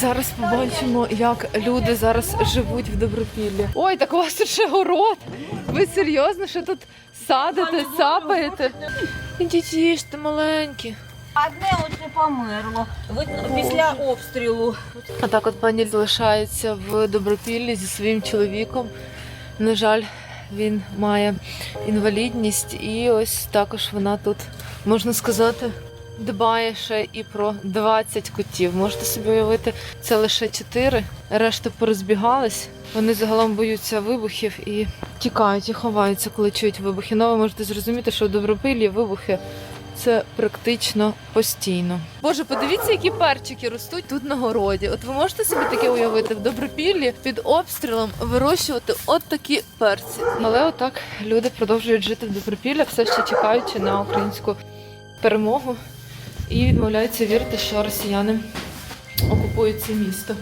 Зараз побачимо, як люди зараз живуть в Добропіллі. Ой, так у вас тут ще город. Ви серйозно, що тут садите, сапаєте? Ідіть їжте маленькі. Одне вже померло. Видно, після обстрілу. А так от пані залишається в Добропіллі зі своїм чоловіком. На жаль, він має інвалідність, і ось також вона тут, можна сказати, дбає ще і про 20 котів. Можете собі уявити, це лише 4, решта порозбігались. Вони загалом боються вибухів і тікають і ховаються, коли чують вибухи. Ну, ви можете зрозуміти, що в Добропіллі вибухи це практично постійно. Боже, подивіться, які перчики ростуть тут на городі. От ви можете собі таке уявити в добропіллі під обстрілом вирощувати от такі перці. Але отак люди продовжують жити в добропіллі, все ще чекаючи на українську перемогу і відмовляються вірити, що росіяни окупують це місто.